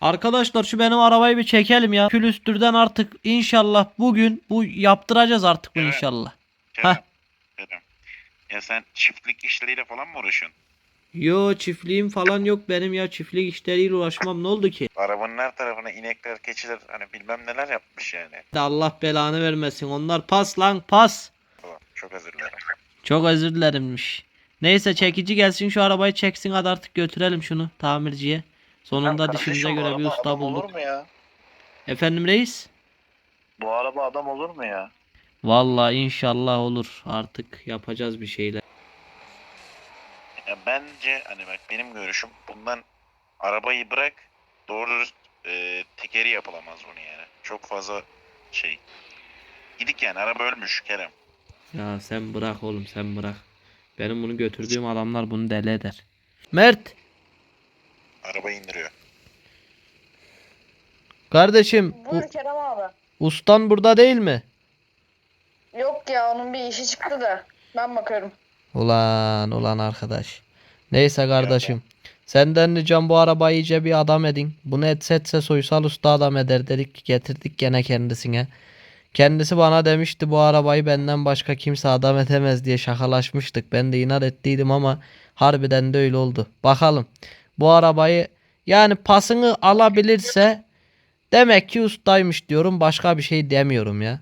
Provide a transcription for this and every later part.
Arkadaşlar şu benim arabayı bir çekelim ya. Külüstürden artık inşallah bugün bu yaptıracağız artık bu Evet. inşallah. Kerem. Heh. Kerem. Ya sen çiftlik işleriyle falan mı uğraşıyorsun? Yo çiftliğim falan yok benim ya çiftlik işleriyle uğraşmam ne oldu ki? Arabanın her tarafına inekler, keçiler hani bilmem neler yapmış yani. De Allah belanı vermesin onlar pas lan pas. Çok özür dilerim. Çok özür dilerimmiş. Neyse çekici gelsin şu arabayı çeksin hadi artık götürelim şunu tamirciye. Sonunda Ya dişimize bu göre bir araba usta adam bulduk. Olur mu ya? Efendim reis? Bu araba adam olur mu ya? Vallahi inşallah olur artık yapacağız bir şeyler. Ya bence hani bak benim görüşüm bundan arabayı bırak doğru dürüst e, tekeri yapılamaz bunu yani. Çok fazla şey. Gidik yani araba ölmüş Kerem. Ya sen bırak oğlum sen bırak. Benim bunu götürdüğüm adamlar bunu deli eder. Mert Araba indiriyor. kardeşim u- Buyur Kerem abi. ustan burada değil mi? Yok ya onun bir işi çıktı da ben bakıyorum. Ulan ulan arkadaş. Neyse kardeşim. Senden ricam bu arabayı iyice bir adam edin. Bunu etse etse soysal usta adam eder dedik. Getirdik gene kendisine. Kendisi bana demişti bu arabayı benden başka kimse adam edemez diye şakalaşmıştık. Ben de inat ettiydim ama harbiden de öyle oldu. Bakalım bu arabayı yani pasını alabilirse demek ki ustaymış diyorum. Başka bir şey demiyorum ya.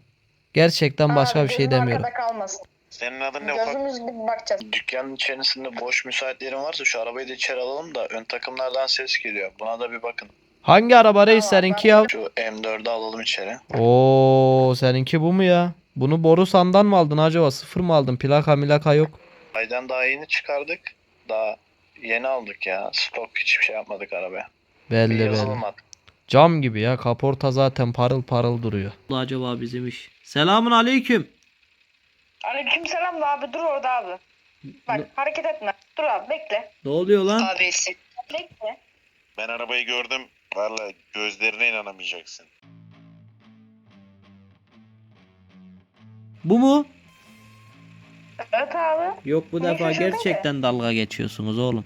Gerçekten başka Abi, bir şey demiyorum. arkada kalmasın. Senin adın ne ufak? Gözümüz gibi bakacağız. Dükkanın içerisinde boş müsait yerin varsa şu arabayı da içeri alalım da ön takımlardan ses geliyor. Buna da bir bakın. Hangi araba reis Tamam, seninki ya? Şu M4'ü alalım içeri. Oo seninki bu mu ya? Bunu Borusan'dan mı aldın acaba? Sıfır mı aldın? Plaka milaka yok. Aydan daha yeni çıkardık. Daha yeni aldık ya. Stok hiçbir şey yapmadık arabaya. Belli belli. Cam gibi ya. Kaporta zaten parıl parıl duruyor. Acaba bizim iş. Selamun aleyküm. Aleyküm selam da abi dur orada abi. Bak hareket etme. Dur abi bekle. Ne oluyor lan? Abi Bekle. Ben arabayı gördüm. Valla gözlerine inanamayacaksın. Bu mu? Evet abi. Yok bu defa şaşırdın gerçekten dalga geçiyorsunuz oğlum.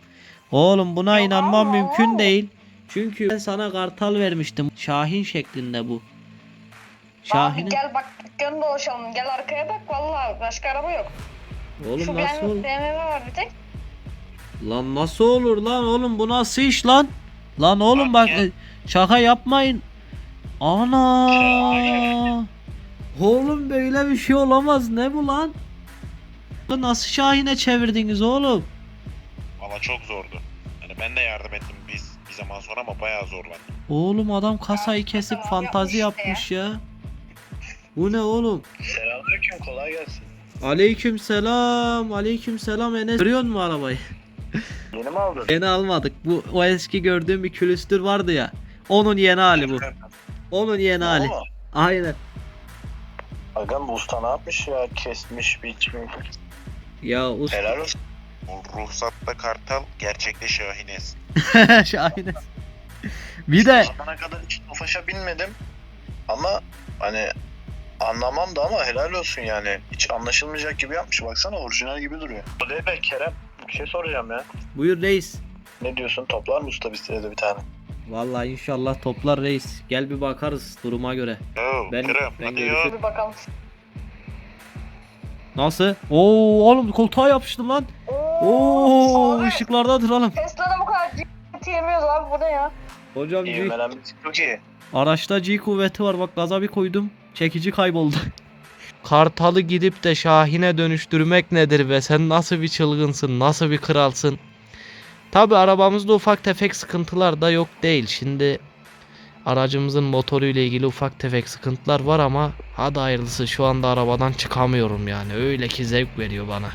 Oğlum buna Yok inanmam ama. mümkün değil. Çünkü ben sana kartal vermiştim. Şahin şeklinde bu. Abi Şahin. gel bak dükkanı dolaşalım. Gel arkaya bak vallahi başka araba yok. Oğlum Şu nasıl olur? benim BMW var bir tek. Lan nasıl olur lan oğlum bu nasıl iş lan? Lan oğlum bak Bak ya. e, şaka yapmayın. Ana. Oğlum böyle bir şey olamaz ne bu lan? Nasıl Şahin'e çevirdiniz oğlum? Valla çok zordu. Hani ben de yardım ettim biz bir zaman sonra ama bayağı zorlandım. Oğlum adam kasayı kesip Tamam, fantazi yapmış yapmış ya. Bu ne oğlum? Selamünaleyküm kolay gelsin. Aleyküm selam. Aleyküm selam Enes. Görüyor musun arabayı? Yeni mi aldın? Yeni almadık. Bu o eski gördüğüm bir külüstür vardı ya. Onun yeni hali bu. Onun yeni hali. Aynen. Agam bu usta ne yapmış ya? Kesmiş, biçmiş. Ya usta Helal olsun. O ruhsatta kartal, gerçekte şahines. Şahine. Bir de O zamana kadar hiç Tofaş'a binmedim. Ama hani anlamam da ama helal olsun yani. Hiç anlaşılmayacak gibi yapmış. Baksana orijinal gibi duruyor. Oley be Kerem. Bir şey soracağım ya. buyur reis. Ne diyorsun? Toplar mı usta bir de bir tane? Vallahi inşallah toplar reis. Gel bir bakarız duruma göre. Yo Ben- Kerem ben hadi görüşürüm. ya. Bir bakalım. Nasıl? Oo oğlum koltuğa yapıştım lan. Oo Abi, ışıklarda duralım. Tesla'da bu kadar ciddi yemiyoruz abi bu ne ya? Hocam G, çok iyi. araçta G kuvveti var bak gaza bir koydum. Çekici kayboldu. Kartalı gidip de Şahin'e dönüştürmek nedir be? Sen nasıl bir çılgınsın? Nasıl bir kralsın? Tabi arabamızda ufak tefek sıkıntılar da yok değil. Şimdi aracımızın motoruyla ilgili ufak tefek sıkıntılar var ama hadi hayırlısı şu anda arabadan çıkamıyorum yani. Öyle ki zevk veriyor bana.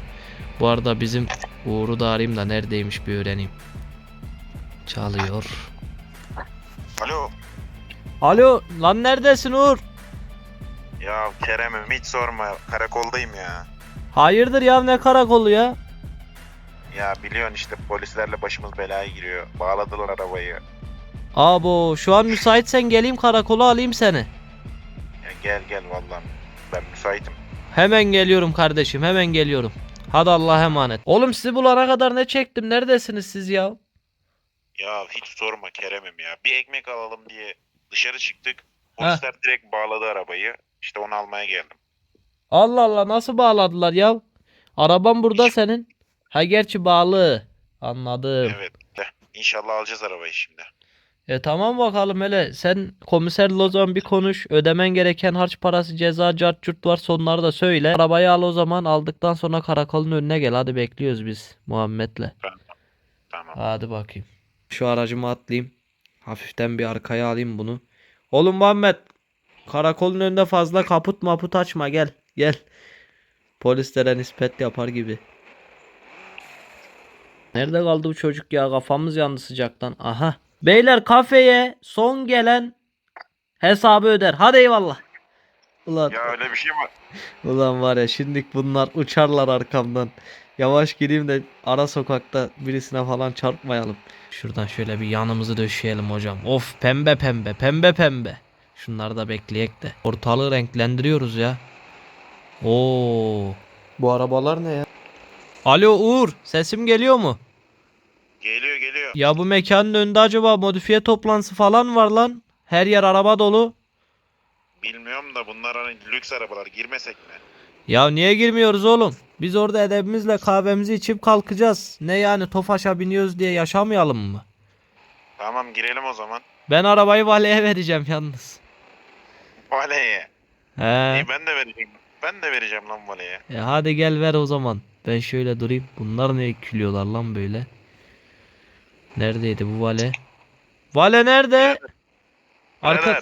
Bu arada bizim Uğur'u da arayayım da neredeymiş bir öğreneyim. Çalıyor. Alo. Alo lan neredesin Uğur? Ya Kerem'im hiç sorma. Karakoldayım ya. Hayırdır ya ne karakolu ya? Ya biliyorsun işte polislerle başımız belaya giriyor. Bağladılar arabayı. Abo şu an müsaitsen geleyim karakola alayım seni. Ya gel gel vallahi. Ben müsaitim. Hemen geliyorum kardeşim hemen geliyorum. Hadi Allah'a emanet. Oğlum sizi bulana kadar ne çektim neredesiniz siz ya? Ya hiç sorma Kerem'im ya. Bir ekmek alalım diye dışarı çıktık. Polisler direkt bağladı arabayı. İşte onu almaya geldim. Allah Allah nasıl bağladılar ya? Araban burada senin. Ha gerçi bağlı. Anladım. Evet. İnşallah alacağız arabayı şimdi. E tamam bakalım hele sen komiserle o zaman bir konuş. Ödemen gereken harç parası ceza cart curt var sonları da söyle. Arabayı al o zaman aldıktan sonra karakolun önüne gel. Hadi bekliyoruz biz Muhammed'le. Tamam. Hadi bakayım. Şu aracımı atlayayım. Hafiften bir arkaya alayım bunu. Oğlum Muhammed. Karakolun önünde fazla kaput maput açma gel. Gel. Polislere nispet yapar gibi. Nerede kaldı bu çocuk ya? Kafamız yandı sıcaktan. Aha. Beyler kafeye son gelen hesabı öder. Hadi eyvallah. Ulan, Ya öyle bir şey mi? ulan var ya şimdilik bunlar uçarlar arkamdan. Yavaş gideyim de ara sokakta birisine falan çarpmayalım. Şuradan şöyle bir yanımızı döşeyelim hocam. Of pembe pembe pembe pembe. Şunları da bekleyek de. Ortalığı renklendiriyoruz ya. Oo. Bu arabalar ne ya? Alo Uğur, sesim geliyor mu? Geliyor geliyor. Ya bu mekanın önünde acaba modifiye toplantısı falan var lan. Her yer araba dolu. Bilmiyorum da bunlar hani lüks arabalar girmesek mi? Ya niye girmiyoruz oğlum? Biz orada edebimizle kahvemizi içip kalkacağız. Ne yani Tofaş'a biniyoruz diye yaşamayalım mı? Tamam girelim o zaman. Ben arabayı valeye vereceğim yalnız. Valeye. He. İyi ben de vereceğim. Ben de vereceğim lan valeye. E hadi gel ver o zaman. Ben şöyle durayım. Bunlar ne külüyorlar lan böyle? Neredeydi bu vale? Vale nerede? Arka...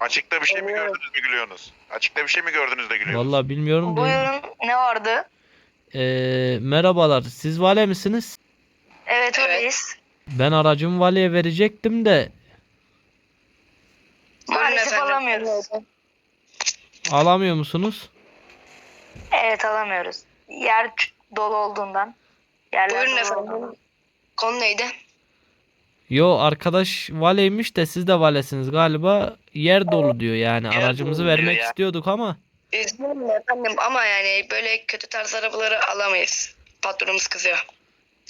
Açıkta bir şey mi gördünüz mü gülüyorsunuz? Açıkta bir şey mi gördünüz de gülüyorsunuz? Vallahi bilmiyorum da. Buyurun ne vardı? Ee, merhabalar. Siz vale misiniz? Evet öyleyiz. Ben aracımı valeye verecektim de Maalesef alamıyoruz. alamıyor musunuz? Evet alamıyoruz. Yer ç- dolu olduğundan. Yerler Buyurun dolu efendim. olduğundan. Konu neydi? Yo arkadaş valeymiş de siz de valesiniz galiba. Yer dolu diyor yani. Yer Aracımızı dolu diyor vermek ya. istiyorduk ama. Üzgünüm efendim ama yani böyle kötü tarz arabaları alamayız. Patronumuz kızıyor.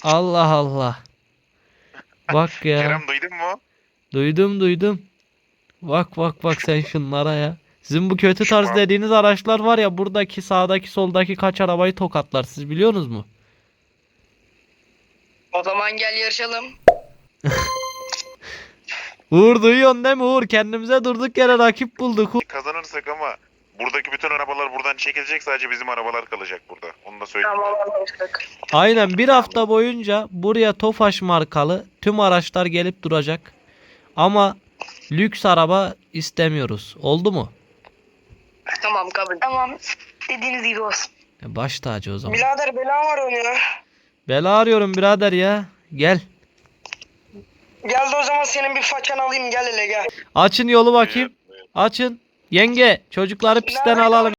Allah Allah. Bak ya. Kerem duydun mu? Duydum duydum. Bak bak bak sen şunlara ya. Sizin bu kötü tarz dediğiniz araçlar var ya buradaki sağdaki soldaki kaç arabayı tokatlar siz biliyorsunuz mu? O zaman gel yarışalım. Uğur duyuyorsun değil mi Uğur? Kendimize durduk yere rakip bulduk. Kazanırsak ama buradaki bütün arabalar buradan çekilecek sadece bizim arabalar kalacak burada. Onu da söyleyeyim. Tamam anlaştık. Aynen bir hafta boyunca buraya Tofaş markalı tüm araçlar gelip duracak. Ama lüks araba istemiyoruz. Oldu mu? Tamam kabul. Tamam dediğiniz gibi olsun. E, Baş tacı o zaman. Birader bela var onun ya. Bela arıyorum birader ya. Gel. Gel de o zaman senin bir façan alayım gel hele gel. Açın yolu bakayım. Açın. Yenge çocukları pistten alalım.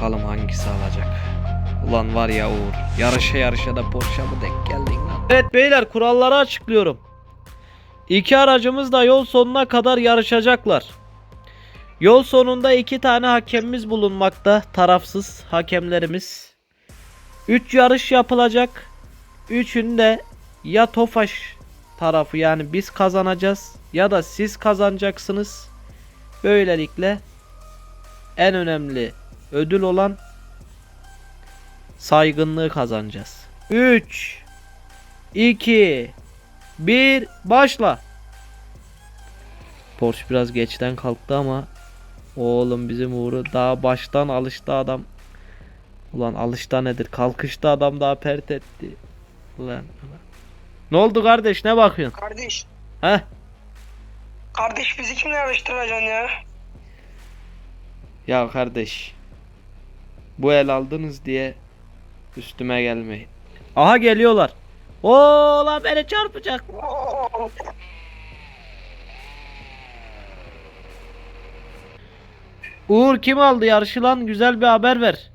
Bakalım hangisi alacak. Ulan var ya Uğur. Yarışa yarışa da Porsche mı denk geldin lan? Evet beyler kuralları açıklıyorum. İki aracımız da yol sonuna kadar yarışacaklar. Yol sonunda iki tane hakemimiz bulunmakta. Tarafsız hakemlerimiz. Üç yarış yapılacak. Üçünde ya Tofaş tarafı yani biz kazanacağız ya da siz kazanacaksınız. Böylelikle en önemli ödül olan saygınlığı kazanacağız. 3 2 1 başla. Porsche biraz geçten kalktı ama oğlum bizim Uğur'u daha baştan alıştı adam. Ulan alışta nedir? Kalkışta adam daha pert etti. Ulan. Ne oldu kardeş ne bakıyorsun? Kardeş, Heh. kardeş bizi kimle yarıştıracaksın ya? Ya kardeş. Bu el aldınız diye üstüme gelmeyin. Aha geliyorlar. Oo lan beni çarpacak. Uğur kim aldı yarışı lan? Güzel bir haber ver.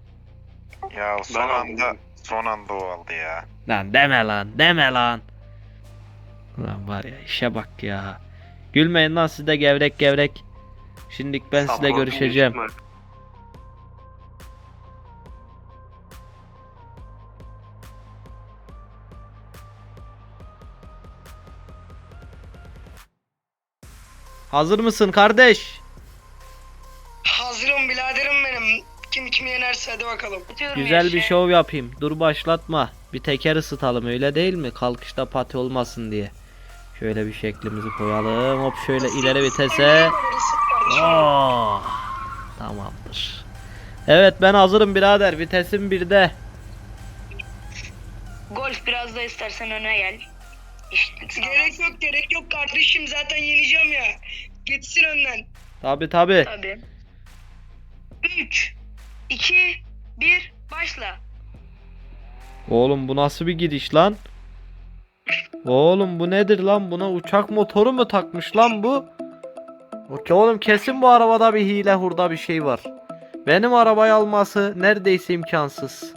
Ya son anda son anda o aldı ya. Lan deme lan deme lan. Lan var ya işe bak ya. Gülmeyin lan siz de gevrek gevrek. Şimdilik ben sizle görüşeceğim. Hazır mısın kardeş? Hazırım biraderim benim. Kim kimi yenerse hadi bakalım. Güzel bir şov yapayım. Dur başlatma. Bir teker ısıtalım öyle değil mi? Kalkışta pati olmasın diye. Şöyle bir şeklimizi koyalım. Hop şöyle ileri vitese. Oh, tamamdır. Evet ben hazırım birader. Vitesim birde. Golf biraz da istersen öne gel. İşte Gerek yok gerek yok kardeşim zaten yeneceğim ya. Geçsin önden. Tabi tabi. Tabii. 3, 2, 1, başla. Oğlum bu nasıl bir gidiş lan? Oğlum bu nedir lan? Buna uçak motoru mu takmış lan bu? Okey oğlum kesin bu arabada bir hile hurda bir şey var. Benim arabayı alması neredeyse imkansız.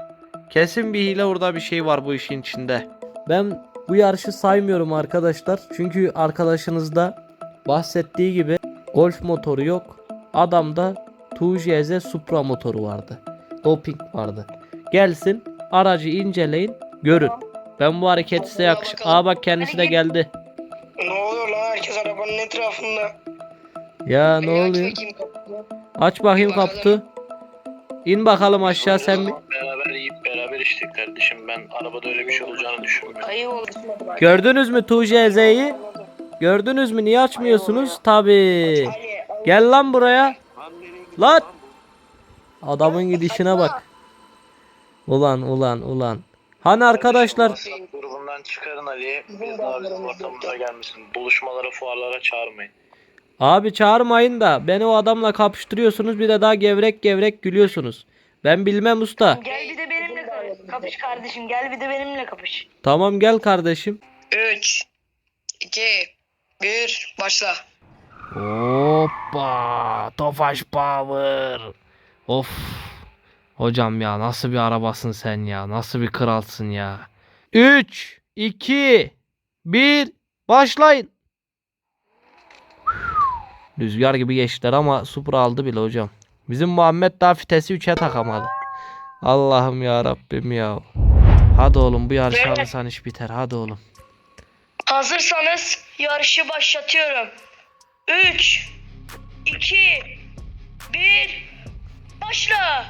Kesin bir hile hurda bir şey var bu işin içinde. Ben bu yarışı saymıyorum arkadaşlar. Çünkü arkadaşınızda bahsettiği gibi golf motoru yok. Adamda 2JZ Supra motoru vardı. Doping vardı. Gelsin aracı inceleyin görün. Ben bu hareketi size yakış. Aa bak kendisi de geldi. Ne oluyor lan herkes arabanın etrafında. Ya ne oluyor? bakayım kapıyı. Aç bakayım kaptu. İn bakalım aşağı sen bir. Beraber yiyip beraber içtik kardeşim. Ben arabada öyle bir şey olacağını düşünmüyorum. Ayı oldu. Gördünüz mü 2JZ'yi? Gördünüz mü? Niye açmıyorsunuz? Tabi. Gel lan buraya. Lan. Adamın gidişine bak. Ulan ulan ulan. Hani arkadaşlar WhatsApp grubundan çıkarın Ali'yi. Biz daha bizim ortamımıza gelmesin. Buluşmalara, fuarlara çağırmayın. Abi çağırmayın da beni o adamla kapıştırıyorsunuz bir de daha gevrek gevrek gülüyorsunuz. Ben bilmem usta. Gel bir de kapış kardeşim. Gel bir de benimle kapış. Tamam gel kardeşim. 3, 2, 1, başla. Hoppa! Tofaş Power. Of. Hocam ya nasıl bir arabasın sen ya? Nasıl bir kralsın ya? 3 2 1 başlayın. Rüzgar gibi geçtiler ama Supra aldı bile hocam. Bizim Muhammed daha fitesi 3'e takamadı. Allah'ım ya Rabbim ya. Hadi oğlum bu yarışı alırsan iş biter. Hadi oğlum. Hazırsanız yarışı başlatıyorum. 3, 2, 1, başla.